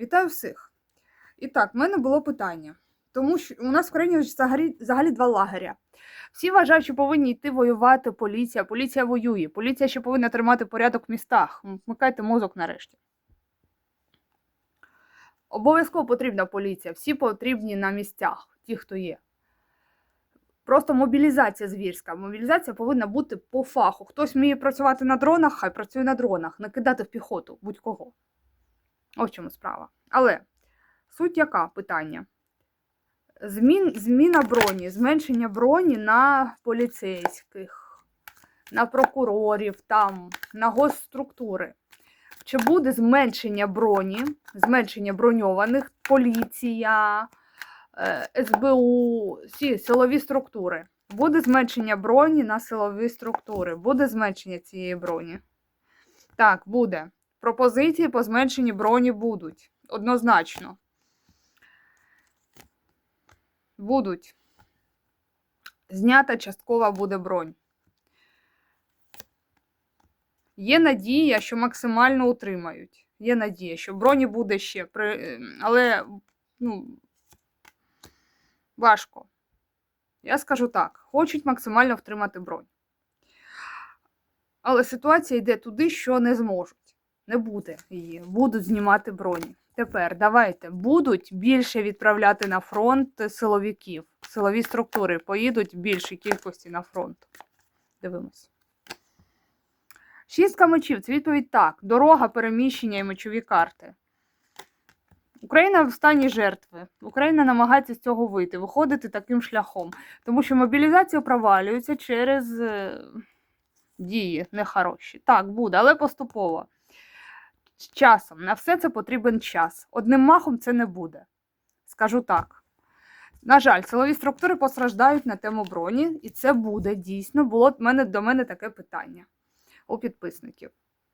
Вітаю всіх! І так, в мене було питання. Тому що у нас в країні взагалі, взагалі два лагеря. Всі вважають, що повинні йти воювати поліція. Поліція воює. Поліція ще повинна тримати порядок в містах. Вмикайте мозок нарешті. Обов'язково потрібна поліція. Всі потрібні на місцях, ті, хто є. Просто мобілізація звірська. Мобілізація повинна бути по фаху. Хтось вміє працювати на дронах, хай працює на дронах, не кидати в піхоту будь-кого. Ось в чому справа. Але суть яка питання? Змін, зміна броні, зменшення броні на поліцейських, на прокурорів, там, на госструктури. Чи буде зменшення броні, зменшення броньованих, поліція, е, СБУ, всі силові структури? Буде зменшення броні на силові структури, буде зменшення цієї броні. Так, буде. Пропозиції по зменшенню броні будуть. Однозначно. Будуть. Знята часткова буде бронь. Є надія, що максимально утримають. Є надія, що броні буде ще. Ем, Але ну, важко. Я скажу так: хочуть максимально втримати бронь. Але ситуація йде туди, що не зможуть. Не буде її. Будуть знімати броні. Тепер давайте будуть більше відправляти на фронт силовиків. Силові структури поїдуть більшій кількості на фронт. Дивимось. Шістка мечів. Це відповідь так. Дорога, переміщення і мечові карти. Україна в стані жертви. Україна намагається з цього вийти, виходити таким шляхом. Тому що мобілізація провалюється через е, дії нехороші. Так, буде, але поступово. З часом. На все це потрібен час. Одним махом це не буде. Скажу так. На жаль, силові структури постраждають на тему броні, і це буде дійсно. Було до мене таке питання у підписників.